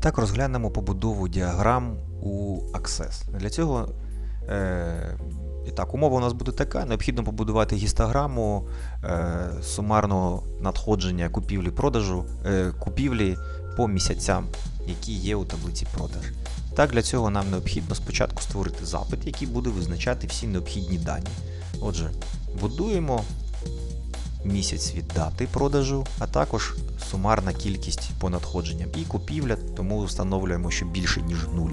Так розглянемо побудову діаграм у Access. Для цього е, і так, умова у нас буде така: необхідно побудувати гістограму е, сумарного надходження купівлі-продажу е, купівлі по місяцям, які є у таблиці продаж. Так, для цього нам необхідно спочатку створити запит, який буде визначати всі необхідні дані. Отже, будуємо місяць від дати продажу, а також сумарна кількість по надходженням і купівля, тому встановлюємо, що більше, ніж 0.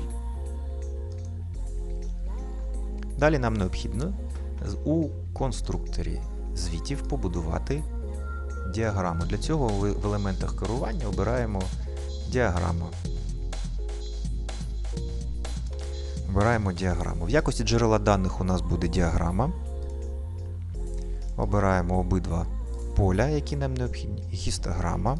Далі нам необхідно у конструкторі звітів побудувати діаграму. Для цього в елементах керування обираємо діаграма. Обираємо діаграму. В якості джерела даних у нас буде діаграма. Обираємо обидва поля, які нам необхідні. Гістограма.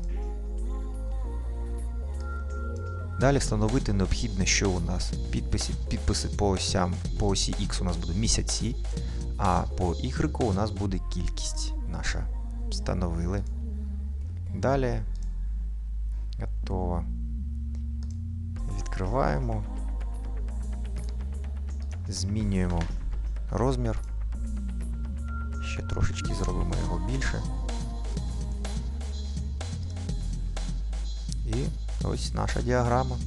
Далі встановити необхідне, що у нас підписи, підписи по осям, по осі X у нас будуть місяці, а по Y у нас буде кількість наша. Встановили. Далі. Готово. Відкриваємо. Змінюємо розмір. Ще трошечки зробимо його більше. І ось наша діаграма.